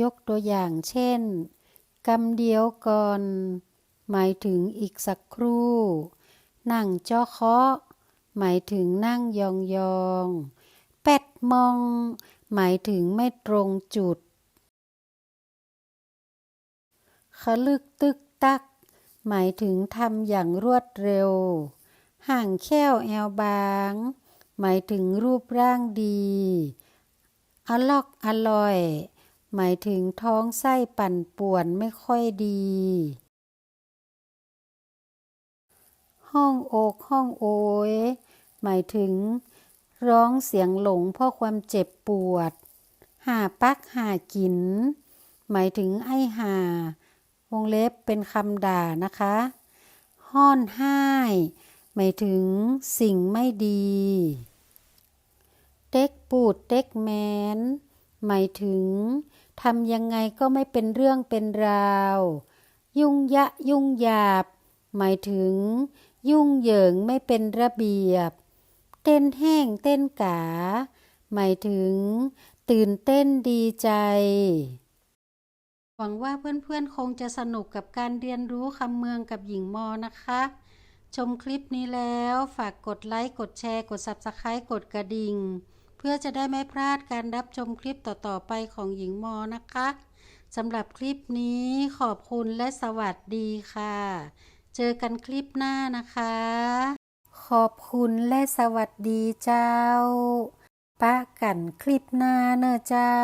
ยกตัวอย่างเช่นกำเดียวก่อน หมายถึงอีกสักครู่ นั่งจ้อเคาะ หมายถึงนั่งยองๆแปดมอง หมายถึงไม่ตรงจุดขลึกตึกตัก หมายถึงทำอย่างรวดเร็ว ห่างแค้วแอวบาง หมายถึงรูปร่างดีอลอกอร่อย หมายถึงท้องไส้ปั่นป่วนไม่ค่อยดี ห้องอกห้องโอย หมายถึง ร้องเสียงหลงเพราะความเจ็บปวด หาปักหากิน หมายถึงไอหาวงเล็บเป็นคำด่านะคะ ห้อนห้ายหมายถึงสิ่งไม่ดี เต็กปูดเต็กแมน หมายถึง ทำยังไงก็ไม่เป็นเรื่องเป็นราว ยุ่งยะยุ่งหยาบ หมายถึง ยุ่งเหยิงไม่เป็นระเบียบ เต้นแห้งเต้นกา หมายถึง ตื่นเต้นดีใจ หวังว่าเพื่อนๆคงจะสนุกกับการเรียนรู้คำเมืองกับหญิงมอนะคะชมคลิปนี้แล้วฝากกดไลค์ กดแชร์ กด Subscribe กดกระดิ่ง เพื่อจะได้ไม่พลาดการรับชมคลิปต่อๆไปของหญิงมอนะคะสำหรับคลิปนี้ขอบคุณและสวัสดีค่ะ เจอกันคลิปหน้านะคะ ขอบคุณและสวัสดีเจ้าปะกันคลิปหน้าเนอะเจ้า